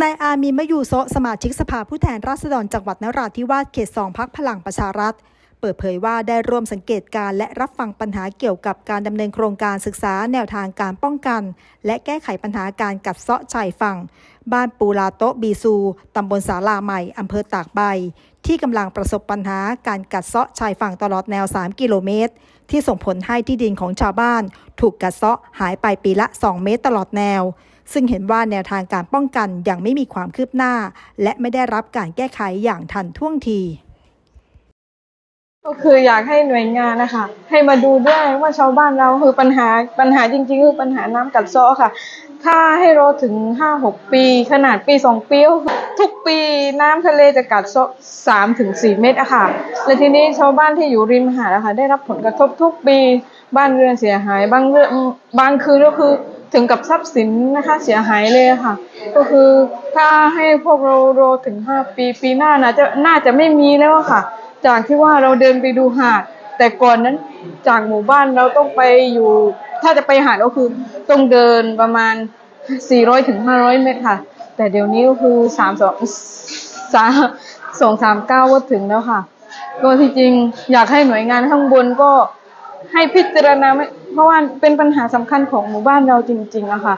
นายอามีมยูโซสมาชิกสภาผู้แทนราษฎรจังหวัดนราธิวาสเขตสองพักพลังประชารัฐ เปิดเผยว่าได้ร่วมสังเกตการและรับฟังปัญหาเกี่ยวกับการดำเนินโครงการศึกษาแนวทางการป้องกัน และแก้ไขปัญหาการกัดเซาะชายฝั่ง บ้านปูลาโตบีซูตำบลสาลาใหม่อำเภอตากใบ ที่กำลังประสบปัญหาการกัดเซาะชายฝั่งตลอดแนว 3 กิโลเมตร ที่ส่งผลให้ที่ดินของชาวบ้าน ถูกกัดเซาะหายไปปีละ 2 เมตรตลอดแนว ซึ่งเห็นว่าแนวทางการป้องกันยังไม่มีความคืบหน้า และไม่ได้รับการแก้ไขอย่างทันท่วงทีก็คืออยากให้หน่วยงานนะคะ ให้มาดูด้วยว่าชาวบ้านเราคือปัญหาปัญหาจริงๆคือปัญหาน้ำกัดเซาะค่ะ ถ้าให้รอถึงห้าหกปี ขนาดปีสองปีทุกปีน้ำทะเลจะกัดเซาะสามถึงสี่เมตรอะค่ะและทีนี้ชาวบ้านที่อยู่ริมหาดอะค่ะได้รับผลกระทบทุกปี บ้านเรือนเสียหายบางเรื่องบางคืนก็คือ ถึงกับทรัพย์สินนะคะเสียหายเลยค่ะ ก็คือถ้าให้พวกเรารอถึงห้าปีปีหน้าน่าจะน่าจะไม่มีแล้วค่ะ จากที่ว่าเราเดินไปดูหาด แต่ก่อนนั้นจากหมู่บ้านเราต้องไปอยู่ ถ้าจะไปหาดก็คือต้องเดินประมาณ 400ถึง500 เมตรค่ะ แต่เดี๋ยวนี้ก็คือ3 2 3 2 3 9ก็ถึงแล้วค่ะ ก็ที่จริงอยากให้หน่วยงานข้างบนก็ให้พิจารณาไม่ เพราะว่าเป็นปัญหาสำคัญของหมู่บ้านเราจริงๆอะค่ะ